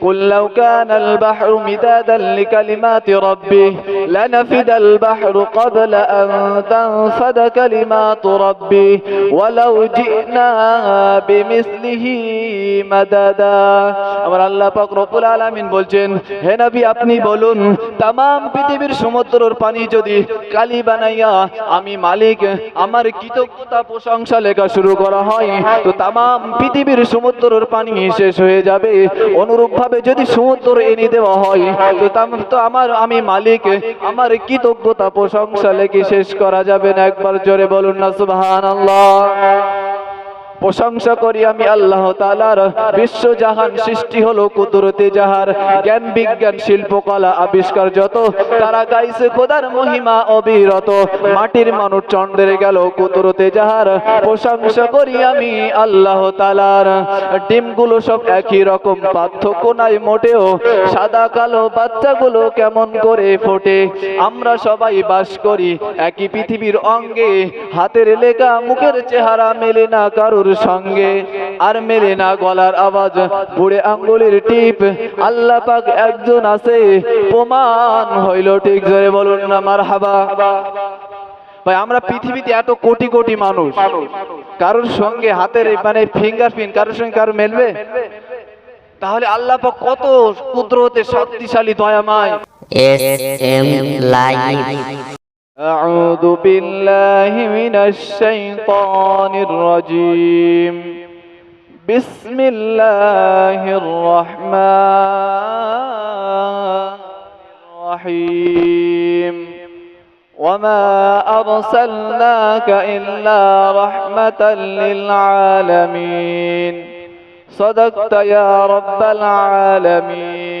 قل لو كان البحر مدادا لكلمات ربي لنفد البحر قبل أن تنفد كلمات ربي ولو جئنا بمثله مددا আমার আল্লাহ পাক রব্বুল আলামিন বলছেন হে নবী আপনি বলুন তাম পৃথিবীর সমুদ্রের পানি যদি কালি বানাইয়া আমি মালিক আমার কৃতজ্ঞতা প্রশংসা লেখা শুরু করা হয় তো তাম পৃথিবীর সমুদ্রের পানি শেষ হয়ে যাবে অনুরূপ ভাবে যদি সমুদ্র এনে দেওয়া হয়, তো তো আমার, আমি মালিক, আমার কৃতজ্ঞতা প্রশংসা লেগে শেষ করা যাবে না। একবার জোরে বলুন না, সুবহানাল্লাহ। প্রশংসা করি আমি আল্লাহ তালার বিশ্ব জাহান সৃষ্টি হলো কুদরতে যাহার জ্ঞান বিজ্ঞান শিল্পকলা আবিষ্কার যত, তারা গাইছে খোদার মহিমা অবিরত। মাটির মানুষ চন্দ্রে গেল কুদরতে যাহার, প্রশংসা করি আমি আল্লাহ তালার ডিমগুলো সব একই রকম, পার্থক্য নাই মোটেও। সাদা কালো বাচ্চাগুলো কেমন করে ফোটে? আমরা সবাই বাস করি একই পৃথিবীর অঙ্গে। হাতের লেখা মুখের চেহারা মেলে না কারোর সঙ্গে আর মেলে না গলার আওয়াজ, বুড়ে আঙ্গুলের টিপ। আল্লাহ পাক একজন আছে, প্রমাণ হইল ঠিক জোরে বলুন না মার হাবা ভাই, আমরা পৃথিবীতে এত কোটি কোটি মানুষ। কারোর সঙ্গে হাতের মানে ফিঙ্গারপ্রিন্ট কারোর সঙ্গে কারও মেলবে? তাহলে আল্লাহ পাক কত কুদরতে শক্তিশালী, দয়াময়। SM Live أعوذ بالله من الشيطان الرجيم. بسم الله الرحمن الرحيم. وما أرسلناك إلا رحمة للعالمين. صدقت يا رب العالمين.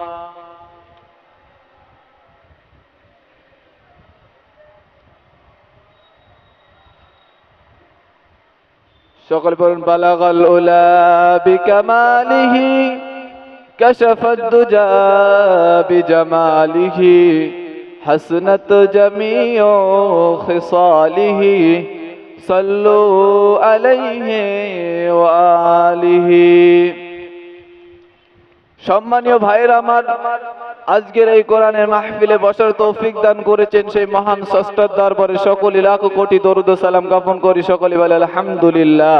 সকল পড়ুন বালাগাল উলা বিকামালিহি كشف الدجى بجماله حسنت جميع خصاله صلوا عليه وآله সম্মানীয় ভাইয়ের আমার আজকের এই কোরআনের মাহফিলে বসার তৌফিক দান করেছেন সেই মহান ষষ্ঠার দরবারে সকলে লাখ কোটি দরুদ সালাম জ্ঞাপন করি সকলে বলে আলহামদুলিল্লাহ।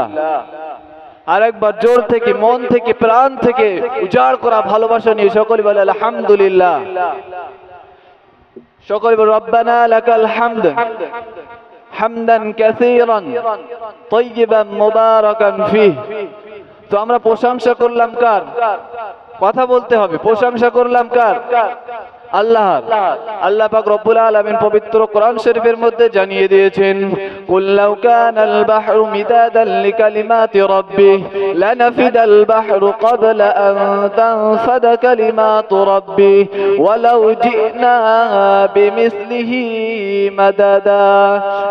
আরেকবার জোর থেকে, মন থেকে, প্রাণ থেকে উজাড় করা ভালোবাসা নিয়ে সকলে বলে আলহামদুলিল্লাহ। সকলে বলে রব্বানা লাকাল হামদ, হামদান কাসীরান, তাইয়িবান মুবারাকান ফিহ। তো আমরা প্রশংসা করলাম কার? কথা বলতে হবে। প্রশংসা করলাম কার? আল্লাহর আল্লাহ পাক রব্বুল আলামিন পবিত্র কোরআন শরীফের মধ্যে জানিয়ে দিয়েছেন, কুল লাউ কানাল বাহরু মিদাদান লিকালিমাতি রাব্বি, লানাফিদাল বাহরু ক্বাবলা আন তানফাদা কালিমাতু রাব্বি, ওয়ালাউ জিনা বিমিসলিহি মাদাদা।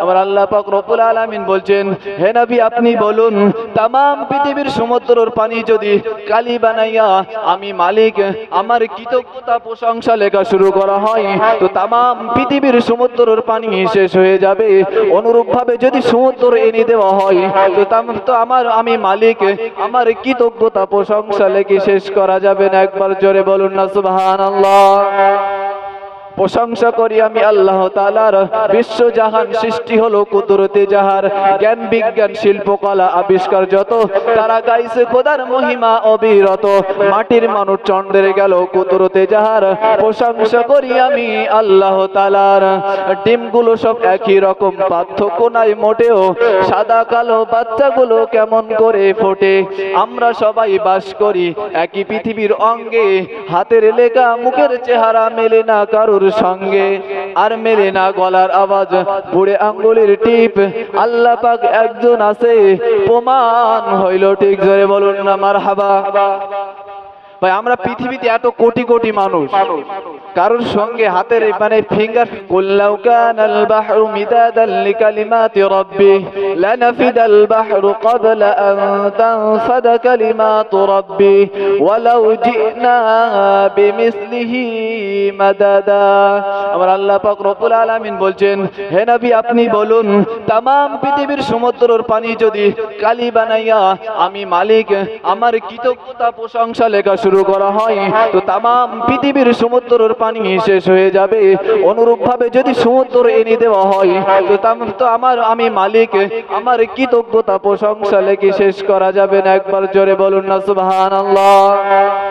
আমার আল্লাহ পাক রব্বুল আলামিন বলছেন, হে নবী, আপনি বলুন তাম পৃথিবীর সমুদ্রের পানি যদি কালি বানাইয়া আমি মালিক, আমার কৃতজ্ঞতা প্রশংসা লেখা শুরু করা হয়, তো তাম পৃথিবীর সমুদ্রের পানি শেষ হয়ে যাবে। অনুরূপ ভাবে যদি সমুদ্র এনে দেওয়া হয়, তো তো আমার, আমি মালিক, আমার কৃতজ্ঞতা প্রশংসা লেগে শেষ করা যাবে না। একবার জোরে বলুন না, সুবহানাল্লাহ। প্রশংসা করি আমি আল্লাহ তালার বিশ্ব জাহান সৃষ্টি হলো কুদরতে যাহার। জ্ঞান বিজ্ঞান শিল্পকলা আবিষ্কার যত, তারা গাইছে খোদার মহিমা অবিরত। মাটির মানুষ চন্দ্রে গেল কুদরতে যাহার। প্রশংসা করি আমি আল্লাহ তালার ডিমগুলো সব একই রকম, পার্থক্য নাই মোটেও। সাদা কালো বাচ্চাগুলো কেমন করে ফোটে? আমরা সবাই বাস করি একই পৃথিবীর অঙ্গে। হাতের লেখা মুখের চেহারা মেলে না কারোর। সঙ্গে আর মেলে না গলার আওয়াজ, বুড়ে আঙ্গুলের টিপ। আল্লাহ পাক একজন আছে, প্রমাণ হইল ঠিক জোরে বলুন না মার হাবা ভাই, আমরা পৃথিবীতে এত কোটি কোটি মানুষ। কারোর সঙ্গে হাতের মানে ফিঙ্গার কুল্লাউ কানাল বাহরু মিদাদান লিকালিমাতি রাব্বি, লানাফিদাল বাহরু ক্বাবলা আন তানফাদা কালিমাতু রাব্বি, ওয়ালাউ জিনা বিমিসলিহি মাদাদা। আমার আল্লাহ পাক রব্বুল আলামিন বলছেন, হে নবী, আপনি বলুন, তামাম পৃথিবীর সমুদ্রের পানি যদি কালি বানাইয়া আমি মালিক, আমার কৃতজ্ঞতা প্রশংসা লেখা করা হয়, তো তাম পৃথিবীর সমুদ্রের পানি শেষ হয়ে যাবে। অনুরূপ ভাবে যদি সমুদ্র এনে দেওয়া হয়, তো তো আমার, আমি মালিক, আমার কৃতজ্ঞতা প্রশংসা লেগে শেষ করা যাবে না। একবার জোরে বলুন না, সুবহানাল্লাহ।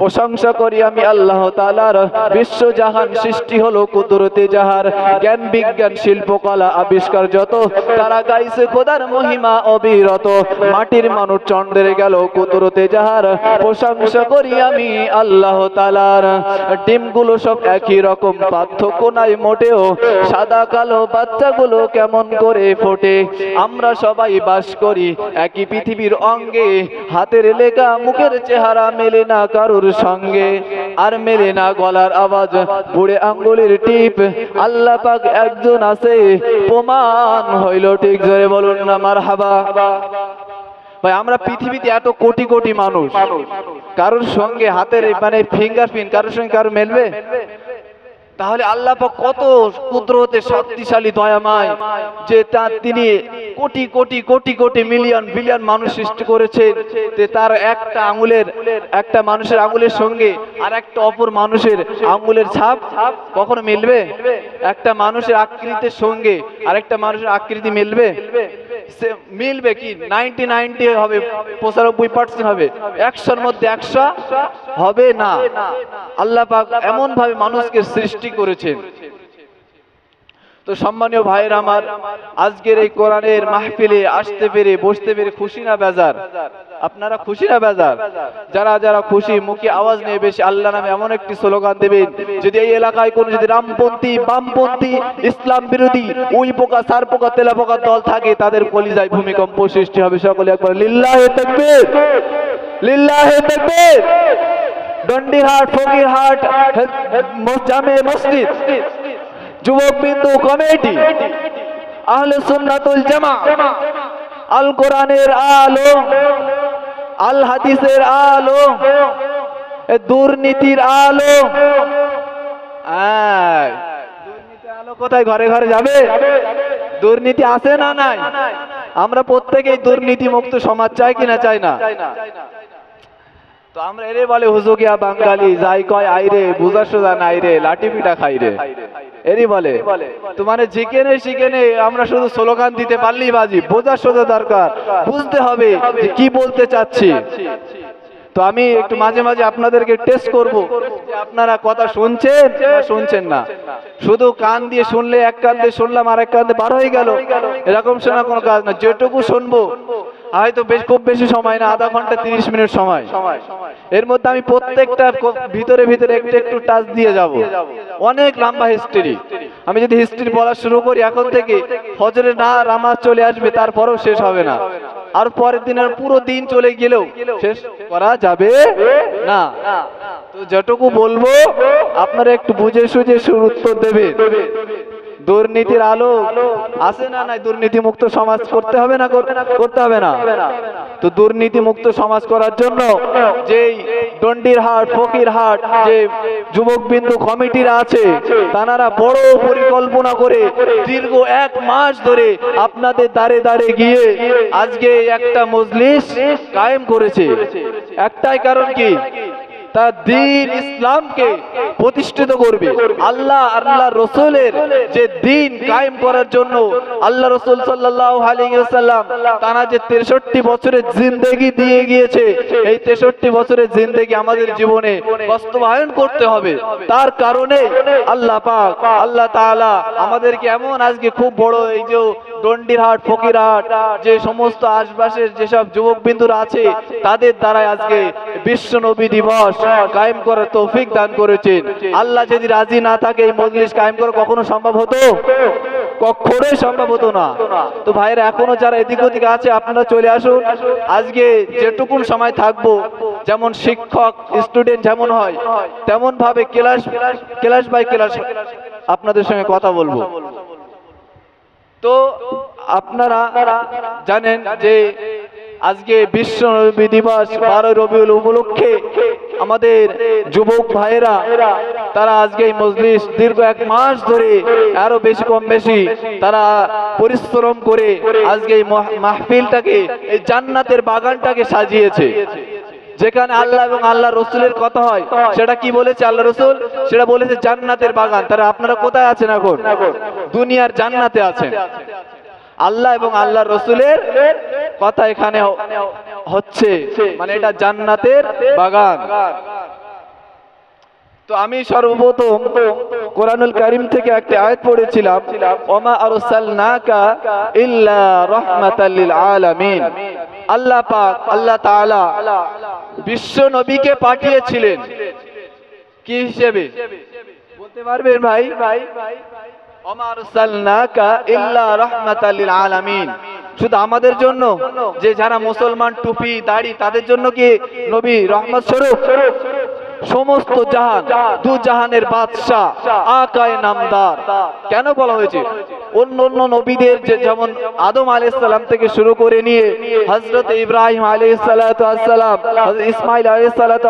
প্রশংসা করি আমি আল্লাহ তালার বিশ্ব জাহান সৃষ্টি হলো কুদরতে যাহার জ্ঞান বিজ্ঞান শিল্পকলা আবিষ্কার যত, তারা গাইছে খোদার মহিমা অবিরত। মাটির মানুষ চন্দ্রে গেল কুদরতে যাহার প্রশংসা করি আমি আল্লাহ তালার ডিমগুলো সব একই রকম, পার্থক্য নাই মোটেও। সাদা কালো বাচ্চাগুলো কেমন করে ফোটে? আমরা সবাই বাস করি একই পৃথিবীর অঙ্গে। হাতের লেখা, মুখের চেহারা মেলে না কারোর সঙ্গে আর মেরে না গলার আওয়াজ, বুড়ে আঙ্গুলির টিপ। আল্লাহ পাক একজন আছে, প্রমাণ হইল ঠিক জোরে বলুন না মার হাবা ভাই, আমরা পৃথিবীতে এত কোটি কোটি মানুষ। কারোর সঙ্গে হাতের মানে ফিঙ্গারপ্রিন্ট কারোর সঙ্গে কারও মেলবে? তাহলে আল্লাহ কত কুদরতে শক্তিশালী, দয়াময়, যে তা তিনি কোটি কোটি কোটি কোটি মিলিয়ন, বিলিয়ন মানুষ সৃষ্টি করেছেন যে তার একটা আঙুলের, একটা মানুষের আঙুলের সঙ্গে আর একটা অপর মানুষের আঙুলের ছাপ কখনো মিলবে? একটা মানুষের আকৃতির সঙ্গে আরেকটা মানুষের আকৃতি মিলবে? মিলবে কি? নাইনটি নাইনটি হবে, পঁচানব্বই পার্সেন্ট হবে। একশোর মধ্যে একশো হবে না। আল্লাহ পাক এমন ভাবে মানুষকে সৃষ্টি করেছেন। তো সম্মানীয় ভাইয়ের আমার, আজকের এই কোরআনের মাহফিলে আসতে পেরে, বসতে পেরে খুশি না বেজার? আপনারা খুশি না বেজার? যারা যারা খুশি, মুখে আওয়াজ নিয়ে বেশি আল্লাহ নামে এমন একটি স্লোগান দেবেন, যদি এই এলাকায় কোনো যদি রামপন্থী, বামপন্থী, ইসলাম বিরোধী, উই পোকা, সার পোকা, তেলা পোকার দল থাকে, তাদের কলিজায় ভূমিকম্প সৃষ্টি হবে। সকলে একবার লিল্লাহে তাকবীর লিল্লাহে তাকবীর। দন্ডিহাট ফকিরহাট জামে মসজিদ। যুবক বিন্দু কমিটি, আহলে সুন্নাতুল জামা, আল কোরআনের আলো আল হাদিসের আলো দুর্নীতির আলো কোথায়? ঘরে ঘরে যাবে? দুর্নীতি আছে না নাই? আমরা প্রত্যেকেই দুর্নীতি মুক্ত সমাজ চাই কিনা চাই না? তো আমরা এরে বলে, হুজুগিয়া বাঙালি, যাই কয়, আইরে, বুঝা সোজা নাই রে, লাঠি পিঠা খাই রে। এরই বলে, তো মানে যেখানে সেখানে আমরা শুধু স্লোগান দিতে পারলেই বাজি, বোঝা সোজা দরকার, বুঝতে হবে যে কি বলতে চাচ্ছি। তো আমি একটু মাঝে মাঝে আপনাদেরকে টেস্ট করব আপনারা কথা শুনছেন শুনছেন না। শুধু কান দিয়ে শুনলে এক কান দিয়ে শুনলাম আর এক কান দিয়ে বার হয়ে গেল। এরকম শোনা কোনো কাজ না, যেটুকু শুনব হয়তো বেশ খুব বেশি সময় না, আধা ঘণ্টা তিরিশ মিনিট সময়। এর মধ্যে আমি প্রত্যেকটা ভিতরে ভিতরে একটু একটু টাচ দিয়ে যাব। অনেক লম্বা হিস্ট্রি আমি যদি হিস্ট্রি বলা শুরু করি, এখন থেকে ফজরে না রামাজ চলে আসবে, তারপরেও শেষ হবে না। আর পরের দিনের পুরো দিন চলে গেলেও শেষ করা যাবে না। তো যেটুকু বলব, আপনারা একটু বুঝে সুঝে সুর উত্তর দেবেন। দুর্নীতির আলো আছে না নাই? দুর্নীতি মুক্ত সমাজ করতে হবে না করতে হবে না? তো দুর্নীতি মুক্ত সমাজ করার জন্য যেই দণ্ডির হাট, ফকির হাট, যে যুবক বিন্দু কমিটিরা আছে তারা বড় পরিকল্পনা করে দীর্ঘ এক মাস ধরে আপনাদের দাঁড়ে দাঁড়ে গিয়ে আজকে একটা মজলিস কায়েম করেছে। একটাই কারণ কি? তার দিন ইসলামকে প্রতিষ্ঠিত করবে। আল্লাহ আল্লাহ রসুলের যে দিন কায়েম করার জন্য আল্লাহ রসুল সাল্লাহ আলিয়াল্লাম তারা যে তেষট্টি বছরের জিন্দেগি দিয়ে গিয়েছে, এই তেষট্টি বছরের জিন্দেগি আমাদের জীবনে বাস্তবায়ন করতে হবে। তার কারণে আল্লাহ পাক, আল্লাহ তাআলা আমাদেরকে এমন আজকে খুব বড় এই যে দণ্ডিরহাট, ফকিরহাট, যে সমস্ত আশপাশের যেসব যুবক বিন্দুরা আছে, তাদের দ্বারাই আজকে বিশ্ব নবী দিবস কায়েম করার তৌফিক দান করেছেন। আল্লাহ যদি রাজি না থাকে এই মজলিস কায়েম করা কখনো সম্ভব হতো? কখনোই সম্ভব হতো না। তো ভাইরা এখনও যারা এদিক ওদিকে আছে, আপনারা চলে আসুন। আজকে যেটুকুন সময় থাকব, যেমন শিক্ষক স্টুডেন্ট যেমন হয় তেমন ভাবে ক্লাস ক্লাস বাই ক্লাস আপনাদের সঙ্গে কথা বলব। তো আপনারা জানেন যে আজকে বিশ্ব নবী দিবস বারো রবিউল উপলক্ষে আমাদের যুবক ভাইয়েরা, তারা আজকে এই মজলিস দীর্ঘ এক মাস ধরে আরও বেশি কম বেশি তারা পরিশ্রম করে আজকে এই মাহফিলটাকে, এই জান্নাতের বাগানটাকে সাজিয়েছে। যেখানে আল্লাহ এবং আল্লাহ রসুলের কথা হয়, সেটা কি বলেছে আল্লাহ রসুল? সেটা বলেছে জান্নাতের বাগান। তারা আপনারা কোথায় আছেন এখন? দুনিয়ার জান্নাতে আছেন। আল্লাহ এবং আল্লাহ রসুলের কথা এখানে হচ্ছে। মানে এটা জান্নাতের বাগান। তো আমি সর্বপ্রথম কোরআনুল কারিম থেকে একটা আয়াত পড়েছিলাম, ওমা আরসালনাকা ইল্লা রাহমাতাল লিল আলামিন। আল্লাহ পাক, আল্লাহ তাআলা বিশ্ব নবীকে পাঠিয়েছিলেন। কি হিসেবে? বলতে পারবেন ভাই? ওমা আরসালনাকা ইল্লা রাহমাতাল লিল আলামিন। শুধু আমাদের জন্য? যে যারা মুসলমান, টুপি, দাড়ি, তাদের জন্য কি নবী রহমত স্বরূপ? সমস্ত জাহান দু জাহানের বাদশাহ আকায় নামদার। কেন বলা হয়েছে? অন্য অন্য নবীদের যে যেমন আদম আলাইহিস সালাম থেকে শুরু করে নিয়ে হযরত ইব্রাহিম আলাইহিস সালাতু ইসমাইল আলাইহিস সালাতু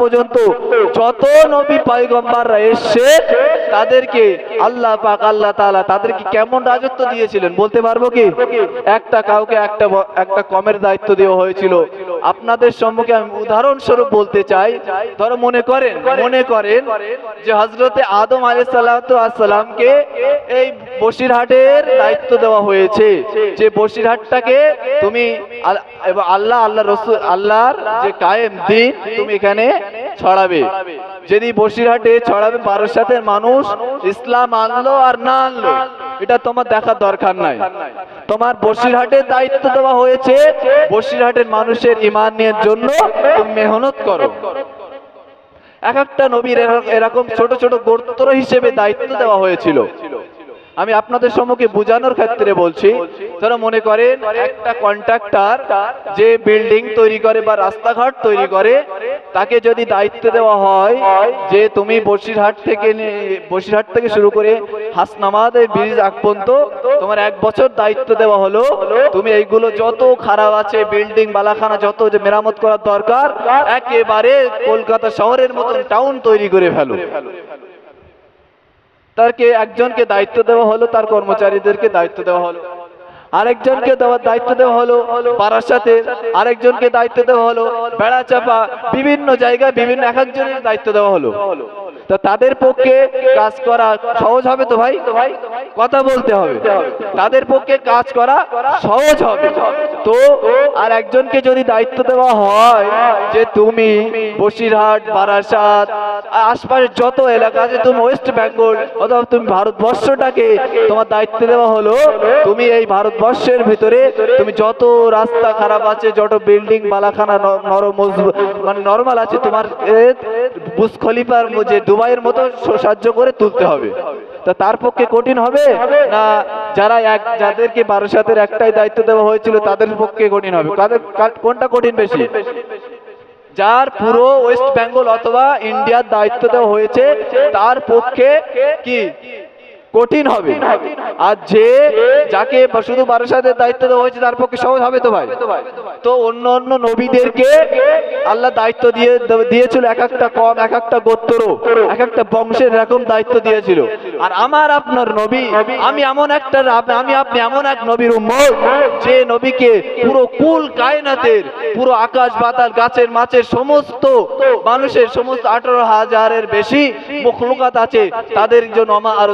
পর্যন্ত যত নবী পয়গম্বররা এসেছে তাদেরকে আল্লাহ পাক আল্লাহ তাআলা তাদেরকে কেমন রাজত্ব দিয়েছিলেন বলতে পারব কি? একটা কাউকে একটা একটা কমের দায়িত্ব দেওয়া হয়েছিল। আপনাদের সম্মুখে আমি উদাহরণস্বরূপ বলতে চাই ধরো মনে করেন মনে করেন যে হজরতে আদম আলী সাল্লামকে এই বসিরহাটের দায়িত্ব দেওয়া হয়েছে। যে বসিরহাটটাকে তুমি আল্লাহ আল্লাহ রসুল, আল্লাহর যে কায়েম দিন তুমি এখানে ছড়াবে। যদি বসিরহাটে ছড়াবে, বারাসাতের মানুষ ইসলাম আনলো আর না আনলো, এটা তোমার দেখার দরকার নাই। তোমার বসিরহাটের দায়িত্ব দেওয়া হয়েছে, বসিরহাটের মানুষের ইমানের জন্য তুমি মেহনত করো। এক একটা নবীর এর- এরকম ছোট ছোট গোত্র হিসেবে দায়িত্ব দেওয়া হয়েছিল। আমি আপনাদের সম্মুখে বোঝানোর ক্ষেত্রে বলছি, যারা মনে করেন একটা কন্ট্রাক্টর যে বিল্ডিং তৈরি করে বা রাস্তাঘাট তৈরি করে, তাকে যদি দায়িত্ব দেওয়া হয় যে তুমি বসিরহাট থেকে বসিরহাট থেকে শুরু করে হাসনামাদ ব্রিজ আগ পর্যন্ত তোমার এক বছর দায়িত্ব দেওয়া হলো, তুমি এইগুলো যত খারাপ আছে, বিল্ডিং, বালাখানা, যত যে মেরামত করার দরকার, একেবারে কলকাতা শহরের মতন টাউন তৈরি করে ফেলো। তাকে একজনকে দায়িত্ব দেওয়া হলো, তার কর্মচারীদেরকে দায়িত্ব দেওয়া হলো। আরেকজনকে দেওয়ার দায়িত্ব দেওয়া হলো পাড়ার সাথে আরেকজনকে দায়িত্ব দেওয়া হলো বেড়া চাপা বিভিন্ন জায়গায় বিভিন্ন এক একজনের দায়িত্ব দেওয়া হলো। তো তাদের পক্ষে কাজ করা সহজ হবে তো ভাই তো ভাই? কথা বলতে হবে। তাদের পক্ষে কাজ করা সহজ হবে। তো, আর একজনকে যদি দায়িত্ব দেওয়া হয় যে তুমি বসিরহাট, বারাসাত, আশপাশের যত এলাকা আছে, তুমি ওয়েস্ট বেঙ্গল অথবা তুমি ভারতবর্ষটাকে তোমার দায়িত্ব দেওয়া হলো, তুমি এই ভারতবর্ষের ভিতরে তুমি যত রাস্তা খারাপ আছে, যত বিল্ডিং বালাখানা নরম মানে নর্মাল আছে, তোমার বুজ খলিফার যে দুবাইয়ের মতো সাহায্য করে তুলতে হবে। তা তার পক্ষে কঠিন হবে? না, যারা এক, যাদেরকে বারো সাথের একটাই দায়িত্ব দেওয়া হয়েছিল, তাদের পক্ষে কঠিন হবে। তাদের কোনটা কঠিন বেশি? যার পুরো ওয়েস্ট বেঙ্গল অথবা ইন্ডিয়ার দায়িত্ব দেওয়া হয়েছে, তার পক্ষে কি? কঠিন হবে। আর যে যাকে শুধু বারাসাতের দায়িত্ব দেওয়া হয়েছে তার পক্ষে সহজ হবে তো ভাই? তো অন্য অন্য নবীদেরকে আল্লাহ দায়িত্ব দিয়ে দিয়েছিল এক একটা কম এক একটা গোত্র এক একটা বংশের এরকম দায়িত্ব দিয়েছিল। আর আমার আপনার নবী আমি এমন একটা আমি আপনি এমন এক নবীর উম্মত যে নবীকে পুরো কুল কায়নাতের পুরো আকাশ বাতাল গাছের মাছের সমস্ত মানুষের সমস্ত আঠারো হাজারের বেশি মুখলুকাত আছে তাদের জন্য আমা আর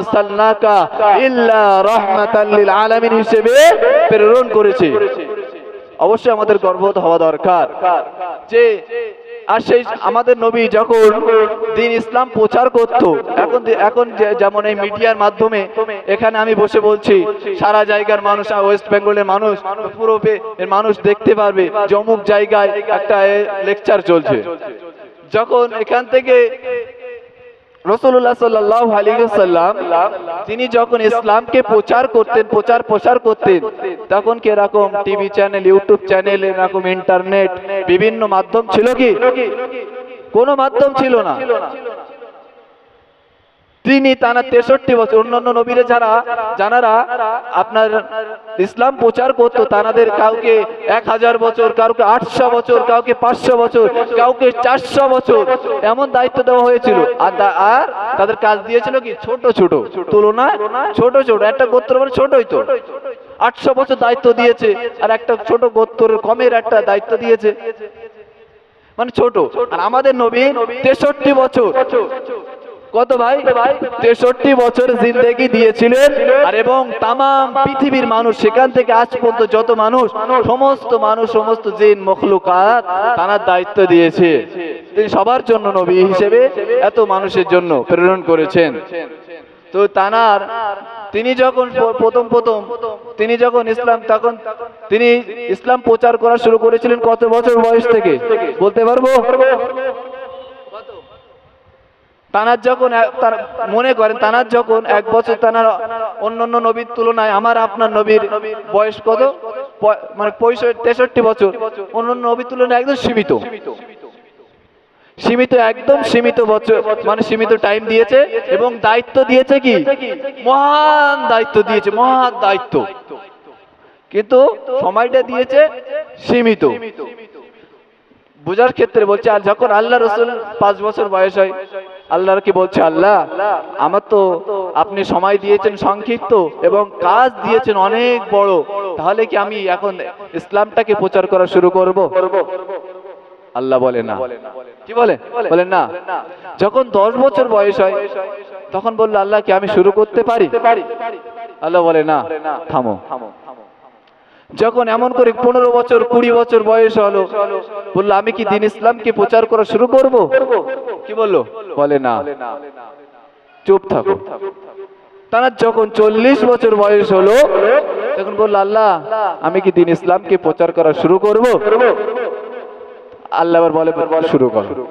হিসেবে প্রেরণ করেছে। অবশ্যই আমাদের গর্ববোধ হওয়া দরকার। যে আর সেই আমাদের নবী যখন দিন ইসলাম প্রচার করত, এখন এখন যেমন এই মিডিয়ার মাধ্যমে এখানে আমি বসে বলছি, সারা জায়গার মানুষ ওয়েস্ট বেঙ্গলের মানুষ এর মানুষ দেখতে পারবে যে অমুক জায়গায় একটা লেকচার চলছে। যখন এখান থেকে রসুল্লাহ তিনি যখন ইসলামকে প্রচার করতেন, প্রচার প্রসার করতেন, তখন কি টিভি চ্যানেল, ইউটিউব চ্যানেল, এরকম ইন্টারনেট, বিভিন্ন মাধ্যম ছিল কি? কোনো মাধ্যম ছিল না। তিনি টানা তেষট্টি বছর অন্যান্য নবীরে যারা যারা আপনার ইসলাম প্রচার করতো, তানাদের কাউকে এক হাজার বছর, কাউকে আটশো বছর, কাউকে পাঁচশো বছর, কাউকে চারশো বছর এমন দায়িত্ব দেওয়া হয়েছিল। আর আর তাদের কাজ দিয়েছিল কি? ছোট ছোট তুলনা ছোট ছোট। একটা গোত্র মানে ছোটই তো। আটশো বছর দায়িত্ব দিয়েছে আর একটা ছোট গোত্রের কমের একটা দায়িত্ব দিয়েছে। মানে ছোট। আর আমাদের নবী তেষট্টি বছর কত ভাই? তেষট্টি বছর জিন্দেগি দিয়েছিলেন। আর এবং তাম পৃথিবীর মানুষ, সেখান থেকে আজ পর্যন্ত যত মানুষ, সমস্ত মানুষ, সমস্ত জিন, মখলুকাত তানার দায়িত্ব দিয়েছে। তিনি সবার জন্য নবী হিসেবে এত মানুষের জন্য প্রেরণ করেছেন। তো তানার, তিনি যখন প্রথম প্রথম, তিনি যখন ইসলাম, তখন তিনি ইসলাম প্রচার করা শুরু করেছিলেন কত বছর বয়স থেকে? বলতে পারব? তানার যখন মনে করেন, তানার যখন এক বছর তানার অন্য অন্য নবীর তুলনায় আমার আপনার নবীর বয়স কত? মানে পঁয়ষট্টি, তেষট্টি বছর। অন্য নবীর তুলনায় একদম সীমিত। সীমিত, একদম সীমিত বছর। মানে সীমিত টাইম দিয়েছে এবং দায়িত্ব দিয়েছে কি? মহান দায়িত্ব দিয়েছে, মহান দায়িত্ব। কিন্তু সময়টা দিয়েছে সীমিত। বোঝার ক্ষেত্রে বলছে, আর যখন আল্লাহ রসুল পাঁচ বছর বয়স হয় আল্লাহর কি বলছে? আল্লাহ, আমার তো আপনি সময় দিয়েছেন সংক্ষিপ্ত এবং কাজ দিয়েছেন অনেক বড়। তাহলে কি আমি এখন ইসলামটাকে প্রচার করা শুরু করব? আল্লাহ বলে না। কি বলে? বলেন না। যখন দশ বছর বয়স হয়, তখন বলল, আল্লাহ কি আমি শুরু করতে পারি? আল্লাহ বলে না। থামো। যখন এমন করে পনেরো বছর, কুড়ি বছর বয়স হলো, বলল, আমি কি দিন ইসলামকে প্রচার করা শুরু করব? কি বলল? বলে না। চুপ থাকো। তার যখন চল্লিশ বছর বয়স হলো, তখন বলল, আল্লাহ, আমি কি দিন ইসলামকে প্রচার করা শুরু করব? আল্লাহ বলে, শুরু করো।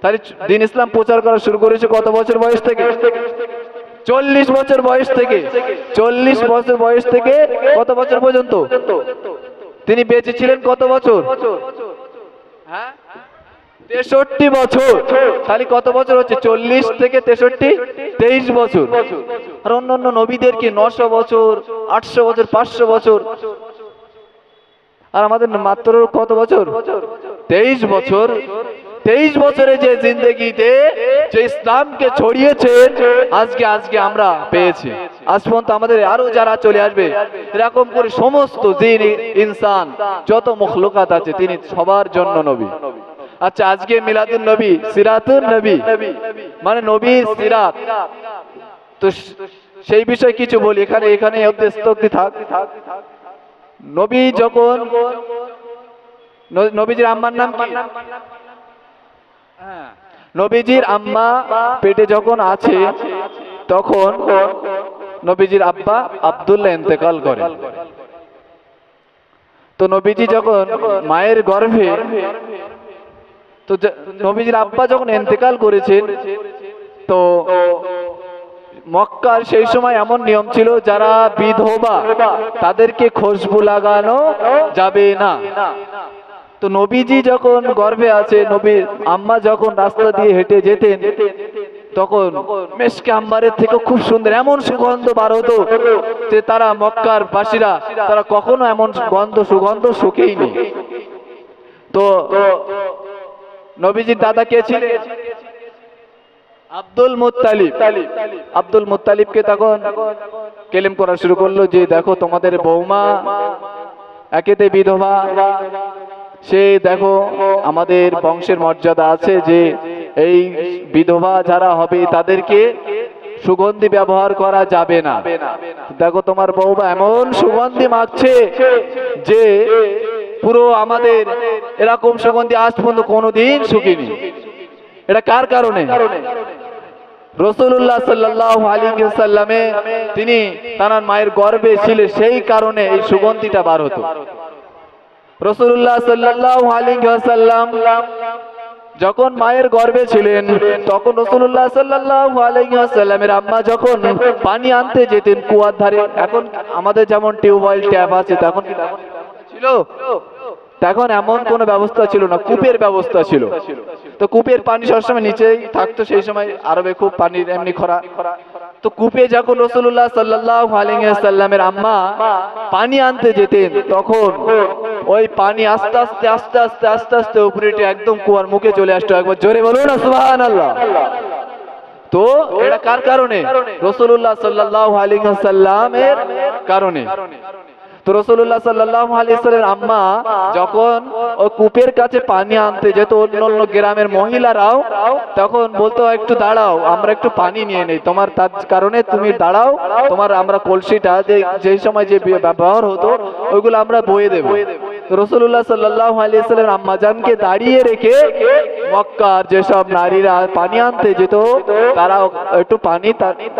তাহলে দিন ইসলাম প্রচার করা শুরু করেছে কত বছর বয়স থেকে? চল্লিশ বছর বয়স থেকে, চল্লিশ বছর বয়স থেকে কত বছর পর্যন্ত? তিনি বেঁচে ছিলেন কত বছর? হ্যাঁ? তেষট্টি বছর। তাহলে কত বছর হচ্ছে? চল্লিশ থেকে তেষট্টি? তেইশ বছর। আর অন্য অন্য নবীদেরকে নশো বছর, আটশো বছর, পাঁচশো বছর। আর আমাদের মাত্র কত বছর? তেইশ বছর। তেইশ বছরে যে জিন্দগিতে যে ইসলামকে ছড়িয়েছে আজকে আজকে আমরা পেয়েছি। আজ পর্যন্ত আমাদের আরও যারা চলে আসবে, এরকম করে সমস্ত জিন, ইনসান, যত মখলুকাত আছে, তিনি সবার জন্য নবী। আচ্ছা আজকে মিলাদুন নবী, সিরাতুন নবী? মানে নবী সিরাত। তো সেই বিষয়ে কিছু বলি, এখানে এখানে স্থগিত থাক। নবী যখন নবীজির আম্মার নাম কি। নবীজির আম্মা পেটে যখন আছে তখন নবীজির আব্বা আব্দুল্লাহ ইন্তেকাল করে। তো নবীজি যখন মায়ের গর্ভে তো নবীজির আব্বা যখন ইন্তেকাল করেছেন তো মক্কার সেই সময় এমন নিয়ম ছিল যারা বিধবা তাদেরকে খুশবু লাগানো যাবে না। তো নবীজি যখন গর্ভে আছে, নবীর আম্মা যখন রাস্তা দিয়ে হেঁটে যেতেন, তখন মেশকে আম্বারের থেকে খুব সুন্দর এমন সুগন্ধ বার হতো যে তারা মক্কার বাসীরা, তারা কখনো এমন গন্ধ, সুগন্ধ সুখেইনি তো নবীজির দাদা কে ছিলেন? Abdul Muttalib. আব্দুল মুত্তালিবকে তখন কেলেম করা শুরু করল যে, দেখো তোমাদের বৌমা, একেতে বিধবা সে দেখো আমাদের বংশের মর্যাদা আছে যে এই বিধবা যারা হবে তাদেরকে সুগন্ধি ব্যবহার করা যাবে না। দেখো তোমার বৌমা এমন সুগন্ধি মাখছে যে পুরো আমাদের এরকম সুগন্ধি আজ পর্যন্ত কোনোদিন শুকিনি। এটা কার কারণে? রসুল্লাহ সাল্লাহ তিনি তার মায়ের গর্বে ছিলেন সেই কারণে এই সুগন্ধিটা বার হতো। রসুল্লাহ সাল্লাহ আলী সাল্লাম যখন মায়ের গর্বে ছিলেন, তখন রসুল্লাহ সাল্লাহ আলাইহি ওয়াসাল্লামের আম্মা যখন পানি আনতে যেতেন কুয়ার ধারে, এখন আমাদের যেমন টিউবওয়েল ট্যাপ আছে, তখন ছিল? তখন এমন কোনো ব্যবস্থা ছিল না, কূপের ব্যবস্থা ছিল। তো কূপের পানি সবসময় নিচেই থাকতো, সেই সময় আরবে খুব পানির এমনি খরা। তো কূপে যখন রসুল্লাহ সাল্লাহ আলিঙ্গাসাল্লামের আম্মা পানি আনতে যেতেন, তখন ওই পানি আস্তে আস্তে আস্তে আস্তে আস্তে আস্তে উপরে একদম কুয়ার মুখে চলে আসতো। একবার জোরে বলুন না আল্লাহ তো এটা কার কারণে? রসুল্লাহ সাল্লাহ আলিঙ্গাসাল্লামের কারণে। তো রসুল্লাহ সাল্লাহ আলিয়াল্লামের আম্মা যখন ও কূপের কাছে পানি আনতে যেত অন্য অন্য গ্রামের মহিলারাও, তখন বলতো, একটু দাঁড়াও, আমরা একটু পানি নিয়ে নেই। তোমার তার কারণে তুমি দাঁড়াও, তোমার আমরা কলসিটা যে সময় যে ব্যবহার হতো, ওইগুলো আমরা বয়ে দেবো। রসুল্লাহ সাল্লাহ আম্মা জানকে দাঁড়িয়ে রেখে মক্কার যেসব নারীরা পানি আনতে যেত তারা একটু পানি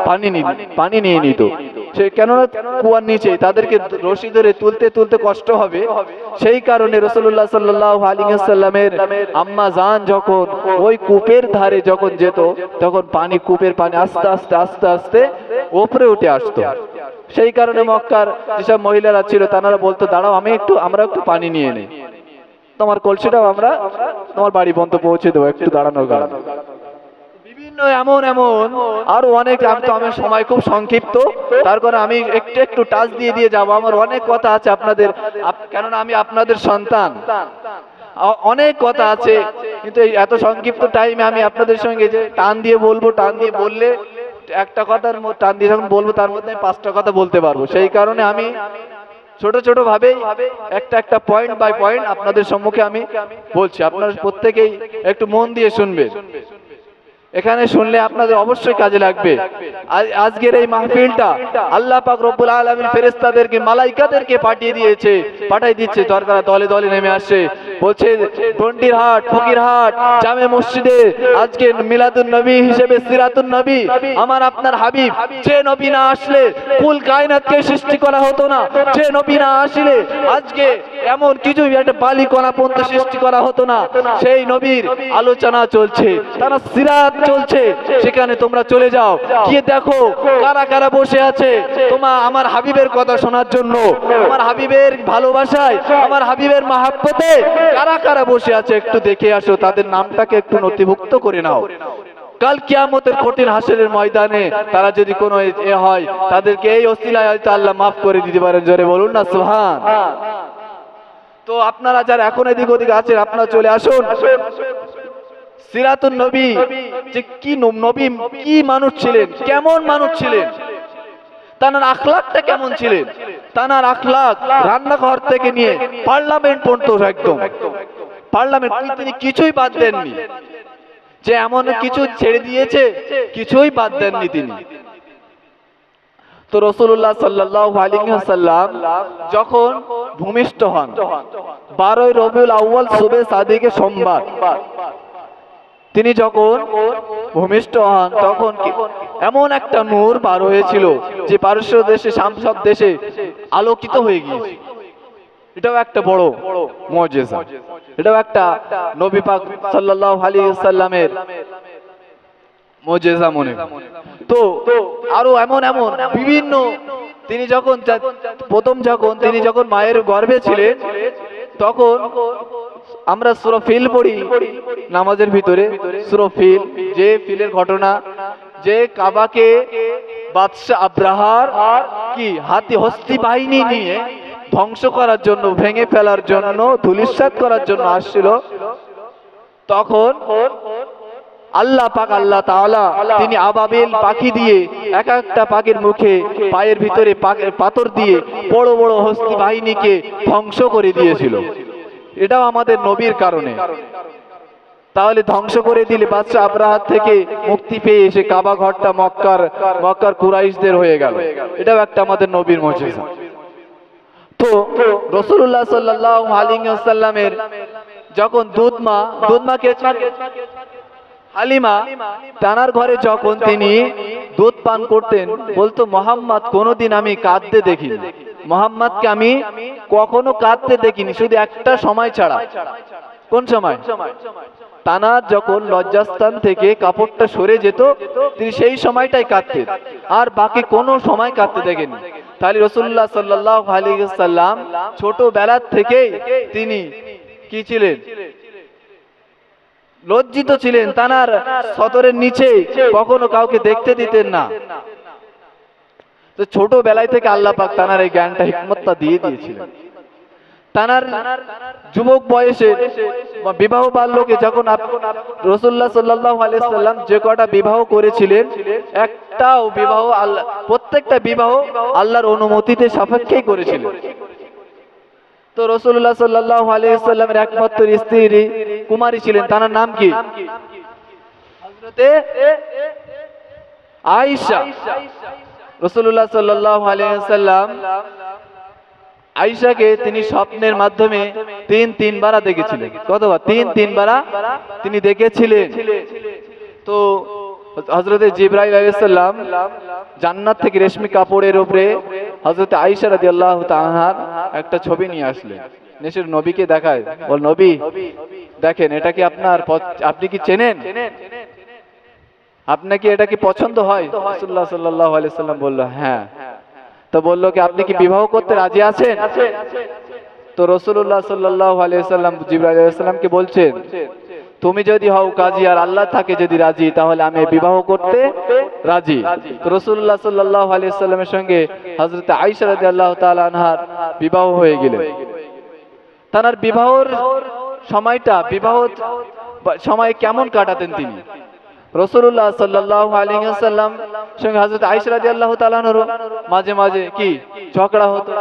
পানি নি- পানি নিয়ে নিত। সে কেননা কুয়ার নিচে তাদেরকে রশি ধরে তুলতে তুলতে কষ্ট হবে। সেই কারণে রসুল্লাহ সাল্লাহ আলিয়াল্লামের আম্মা জান যখন ওই কূপের ধারে যখন যেত, তখন পানি, কূপের পানি আস্তে আস্তে আস্তে আস্তে ওপরে উঠে আসতো। সেই কারণে মক্কার যেসব মহিলারা ছিল, তারা বলতো, দাঁড়াও, আমি একটু, আমরা একটু পানি নিয়ে নিই। তোমার কলসিটাও আমরা, তোমার বাড়ি পর্যন্ত পৌঁছে দেবো, একটু দাঁড়ানোর কারণে। এমন এমন। আরও অনেক আমি আমার সময় খুব সংক্ষিপ্ত। তার কারণে আমি একটু একটু টাচ দিয়ে দিয়ে যাব। আমার অনেক কথা আছে আপনাদের। কেননা আমি আপনাদের সন্তান। অনেক কথা আছে। কিন্তু এত সংক্ষিপ্ত টাইমে আমি আপনাদের সঙ্গে যে টান দিয়ে বলব, টান দিয়ে বললে একটা কথার টান দিয়ে যখন বলব, তার মধ্যে আমি পাঁচটা কথা বলতে পারব। সেই কারণে আমি ছোট ছোট ভাবে একটা একটা পয়েন্ট বাই পয়েন্ট আপনাদের সম্মুখে আমি বলছি। আপনারা প্রত্যেকেই একটু মন দিয়ে শুনবেন। এখানে শুনলে আপনাদের অবশ্যই কাজে লাগবে। আজকের এই মাহফিলটা আল্লাহ পাক রব্বুল আলামিন ফেরেশতাদেরকে, মালাইকাদেরকে পাঠিয়ে দিয়েছে। পাঠিয়ে দিচ্ছে দরকার দলে দলে নেমে আসে বলছে টন্ডির হাট ফকির হাট জামে মসজিদে আজকে মিলাদুন নবী হিসেবে সিরাতুন নবী, আমার আপনার হাবিব, যে নবী না আসলে কুল কায়নাতকে সৃষ্টি করা হতো না, যে নবী না আসলে আজকে এমন কিছু একটা বালি কণা পর্যন্ত সৃষ্টি করা হতো না, সেই নবীর আলোচনা চলছে। তারা সিরাত চলছে, সেখানে তোমরা চলে যাও। গিয়ে দেখো কারা কারা বসে আছে। তোমার আমার হাবিবের কথা শোনার জন্য, আমার হাবিবের ভালোবাসায়, আমার হাবিবের মাহাব্বতে কারা কারা বসে আছে একটু দেখে আসো, তাদের নামটাকে একটু নথিভুক্ত করে নাও। কাল কিয়ামতের কঠিন হাসরের ময়দানে তারা যদি কোনো এ- হয়, তাদেরকে এই অসিলায় হয়তো আল্লাহ মাফ করে দিতে পারেন। জোরে বলুন না সুহান তো আপনারা যারা এখন এদিক ওদিক আছেন, আপনারা চলে আসুন। সিরাতুন নবী যে কি নবী কি মানুষ ছিলেন? কেমন মানুষ ছিলেন? তানার আখলাকটা কেমন ছিলেন? তানার আখলাক রান্নাঘর থেকে নিয়ে পার্লামেন্ট পর্যন্ত একদম। পার্লামেন্ট তিনি কিছুই বাদ দেননি। যে এমন কিছু ছেড়ে দিয়েছে, কিছুই বাদ দেননি তিনি। তো রসুল্লাহ সাল্লাম যখন ভূমিষ্ঠ হন, বারোই রবিউল আউ্বাল সুবে সাদিকে সোমবার তিনি যখন ভূমিষ্ঠ হন, তখন এমন একটা নূর বার হয়েছিল যে পারস্য দেশে সামসব দেশে আলোকিত হয়ে গিয়েছে এটাও একটা বড় মজেজা এটাও একটা নবী পাক সাল্লাল্লাহু আলাইহি সাল্লামের মজেজা মনে। তো আরও এমন এমন বিভিন্ন তিনি যখন প্রথম যখন তিনি যখন মায়ের গর্ভে ছিলেন, তখন আমরা সুরা ফিল পড়ি নামাজের ভিতরে। সুরা ফিল, যে ফিলের ঘটনা, যে কাবাকে বাদশাহ আব্রাহার কি হাতি হস্তি বাহিনী নিয়ে ধ্বংস করার জন্য, ভেঙে ফেলার জন্য ধুলিস্বাত করার জন্য আসছিল, তখন আল্লাহ পাক, আল্লাহ তাআলা তিনি আবাবিল পাখি দিয়ে এক একটা পাখির মুখে পায়ের ভিতরে পাথর দিয়ে বড় বড় হস্তি বাহিনীকে ধ্বংস করে দিয়েছিল। এটাও আমাদের নবীর কারণে। তাহলে ধ্বংস করে দিলে বাচ্চা আব্রাহাত থেকে মুক্তি পেয়ে এসে কাবা ঘরটা মক্কার মক্কার কুরাইশদের হয়ে গেল। এটাও একটা আমাদের নবীর মজেজা তো রসুল্লাহ সাল্লাহ আলিঙ্গাসাল্লামের যখন দুধ মা দুধ মা কে হালিমা তানার ঘরে যখন তিনি দুধ পান করতেন, বলতো, মোহাম্মদ, কোনোদিন আমি কাঁদতে দেখিনি। মোহাম্মদকে আমি কখনো কাঁদতে দেখিনি, শুধু একটা সময় ছাড়া। কোন সময়? তানার যখন লজ্জাস্থান থেকে কাপড়টা সরে যেত, তিনি সেই সময়টাই কাঁদতেন। আর বাকি কোনো সময় কাঁদতে দেখেনি। তাহলে রসুল্লাহ সাল্লাহ আলী সাল্লাম ছোটবেলার থেকেই তিনি কি ছিলেন? লজ্জিত ছিলেন তানার সতরের নিচে কখনো কাউকে দেখতে দিতেন না। তো ছোটবেলায় থেকে আল্লাহ পাক তানার এই জ্ঞানটা, হিকমতটা দিয়ে দিয়েছিলেন। তানার যুবক বয়সে বিবাহ বাল্যকে যখন রসুল্লাহ সাল্লাহ আলাইসাল্লাম যে কটা বিবাহ করেছিলেন, একটাও বিবাহ আল্লাহ প্রত্যেকটা বিবাহ আল্লাহর অনুমতিতে সাপেক্ষেই করেছিলেন। তো রসুল্লাহ সাল্লাহ আলাইসাল্লামের একমাত্র স্ত্রী কুমারী ছিলেন তার নাম কি? আয়েশা। রসুল্লাহ সাল্লাহ আলাইসাল্লাম আয়েশাকে তিনি স্বপ্নের মাধ্যমে তিন তিনবার দেখেছিলেন। কতবার তিন তিনবার তিনি দেখেছিলেন। তো হজরতে জিব্রাইল আলাইসাল্লাম জান্নাত থেকে রেশমি কাপড়ের উপরে হজরতে আয়েশা রাদিয়াল্লাহু তাআলার একটা ছবি নিয়ে আসলেন। নেশের নবীকে দেখায়। বল, নবী, দেখেন, এটা কি আপনার আপনি কি চেনেন? আপনাকে এটা কি পছন্দ হয়? রাসূলুল্লাহ সাল্লাল্লাহু আলাইহি সাল্লাম বলল হ্যাঁ। তো বলল কি, আপনি কি বিবাহ করতে রাজি আছেন? তো রসুল্লাহ সাল্লাহ আলিয়াল্লাম জিব্রাইল আলাইসাল্লামকে বলছেন? তুমি যদি হও কাজী আর আল্লাহ থাকে যদি রাজি, তাহলে আমি বিবাহ করতে রাজি। রসুল্লাহ সাল্লাহ আলিয়াল্লামের সঙ্গে হজরত আইসা রাজি আল্লাহ আনহার বিবাহ হয়ে গেলেন তার বিবাহর সময়টা বিবাহ সময় কেমন কাটাতেন তিনি? রসুল্লাহ সাল্লাহ আলিয়াল্লাম সঙ্গে হজরত আইসা রাজি আল্লাহ তালানোর মাঝে মাঝে কি ঝগড়া হতো।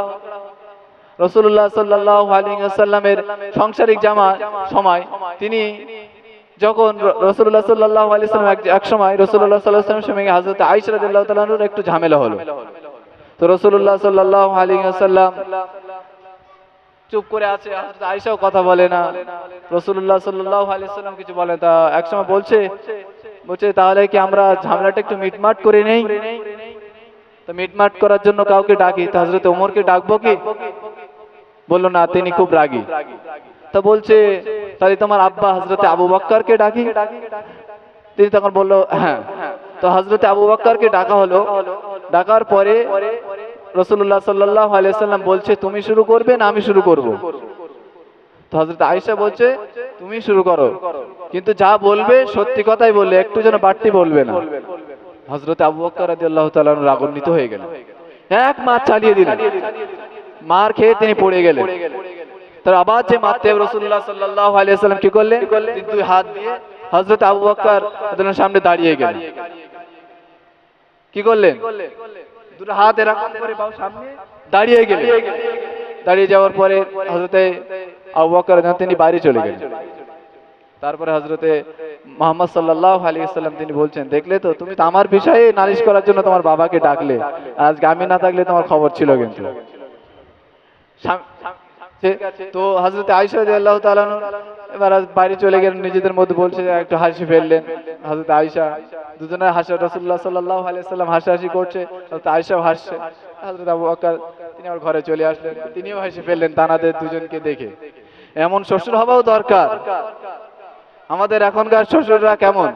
রসুল্লাহ সাল্লাহ আলিয়াল্লামের সাংসারিক জামা সময় তিনি যখন রসুল্লাহ সাল্লাহ আলিয়াল্লাম এক সময় রসুল্লাহ সাল্লাহামের সঙ্গে হাজরত আইসা রাজি আল্লাহ তালানোর একটু ঝামেলা হলো। তো রসুল্লাহ সাল্লাহ আলিয়াল্লাম চুপ করে আছে আয়েশাও কথা বলে না। আলাইহি সাল্লাম কিছু বলে তা একসময় বলছে বলছে, তাহলে কি আমরা ঝামেলাটা একটু মিটমাট করে নেই? মিটমাট করার জন্য কাউকে ডাকি। তো হযরত ওমরকে ডাকবো কি? বলল, না, তিনি খুব রাগী। তো বলছে, তাহলে তোমার আব্বা হযরতে আবু বক্করকে ডাকি? তিনি তখন বলল হ্যাঁ। তো হযরতে আবু বক্করকে ডাকা হলো। ডাকার পরে রসুল্লাহ সাল্লাহ আলাইসাল্লাম বলছে তুমি শুরু করবে না আমি শুরু করব? তো হজরত আয়েশা বলছে তুমি শুরু করো। কিন্তু যা বলবে সত্যি কথাই বললে একটু যেন বাড়তি বলবে না। হজরত আবু বকর রাদিয়াল্লাহু তাআলা রাগান্বিত হয়ে গেলেন। এক মাস চালিয়ে দিলেন। মার খেয়ে তিনি পড়ে গেলেন। তার আবার যে মারতে রসুল্লাহ আলাইহি সাল্লাম কি করলেন? দুই হাত দিয়ে হজরত আবু বকর সামনে দাঁড়িয়ে গেলেন। কি করলেন? দুটো হাত এরকম করে বাবু সামনে দাঁড়িয়ে গেলেন। দাঁড়িয়ে যাওয়ার পরে হজরতে আবু বকর তিনি বাইরে চলে গেলেন। তারপরে হজরতে মোহাম্মদ সাল্লাহ আলী ইসলাম তিনি বলছেন, দেখলে তো, তুমি তো আমার বিষয়ে নালিশ করার জন্য তোমার বাবাকে ডাকলে। আজ আমি না থাকলে তোমার খবর ছিল কিন্তু। আছে। তো হজরত আইসা আল্লাহ তালানু এবার বাড়ি চলে গেলেন, নিজেদের মধ্যে বলছে একটু হাসি ফেললেন। হজরত আইসা দুজনের হাসা রসুল্লাহ সাল্লাহ আলিয়াল্লাম হাসাহাসি করছে হজরত আইসাও হাসছে। হজরত আবু বকর, তিনি আমার ঘরে চলে আসলেন, তিনিও হাসি ফেললেন তানাদের দুজনকে দেখে। এমন শ্বশুর হওয়াও দরকার। আমাদের এখনকার শ্বশুররা কেমন?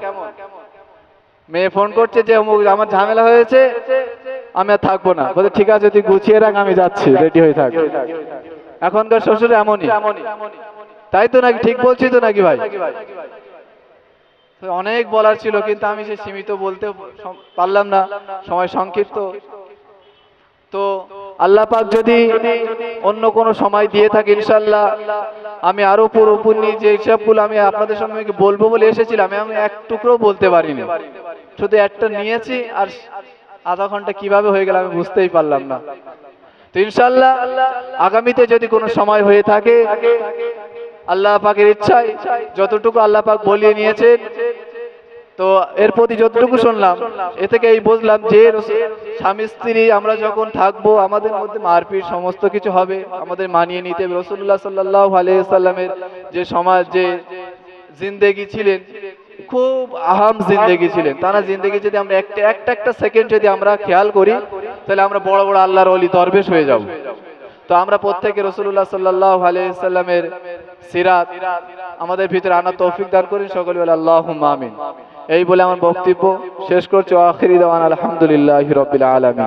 মেয়ে ফোন করছে যে আমার ঝামেলা হয়েছে, আমি আর থাকব না। বলছে ঠিক আছে, তুই গুছিয়ে রাখ, আমি যাচ্ছি রেডি হয়ে থাক। এখনকার শ্বশুর এমনই। তাই তো নাকি ঠিক বলছি তো নাকি ভাই? অনেক বলার ছিল, কিন্তু আমি সে সীমিত বলতে পারলাম না। সময় সংক্ষিপ্ত। তো আল্লাহ পাক যদি অন্য কোনো সময় দিয়ে থাকে ইনশাল্লাহ আমি আরও পুরোপুরি যে হিসাবগুলো আমি আপনাদের সামনে বলব বলে এসেছিলাম, আমি এক টুকরো বলতে পারিনি। শুধু একটা নিয়েছি, আর আধা ঘণ্টা কীভাবে হয়ে গেল আমি বুঝতেই পারলাম না। তো ইনশাল্লাহ আগামীতে যদি কোনো সময় হয়ে থাকে, আল্লাহ পাকের ইচ্ছায় যতটুকু আল্লাহ পাক বলিয়ে নিয়েছেন, তো এর প্রতি যতটুকু শুনলাম, এ থেকে এই বুঝলাম যে স্বামী স্ত্রী আমরা যখন থাকব, আমাদের মধ্যে মারপিট সমস্ত কিছু হবে, আমাদের মানিয়ে নিতে রসুল্লাহ সাল্লাহ আলাইসাল্লামের যে সমাজ, যে জিন্দেগি ছিলেন খুব আহাম জিন্দেগি ছিলেন। তারা জিন্দেগি যদি আমরা একটা একটা একটা সেকেন্ড যদি আমরা খেয়াল করি, তাহলে আমরা বড় বড় আল্লাহর অলি দরবেশ হয়ে যাব। তো আমরা প্রত্যেকে রসুল্লাহ সাল্লাহ আলাইসাল্লামের সিরাত আমাদের ভিতরে আনা তৌফিক দান করি সকলে বলে আল্লাহ আমিন। এই বলে আমার বক্তব্য শেষ করছি। আখিরি দেওয়ান আলহামদুলিল্লাহ রবিল আলমী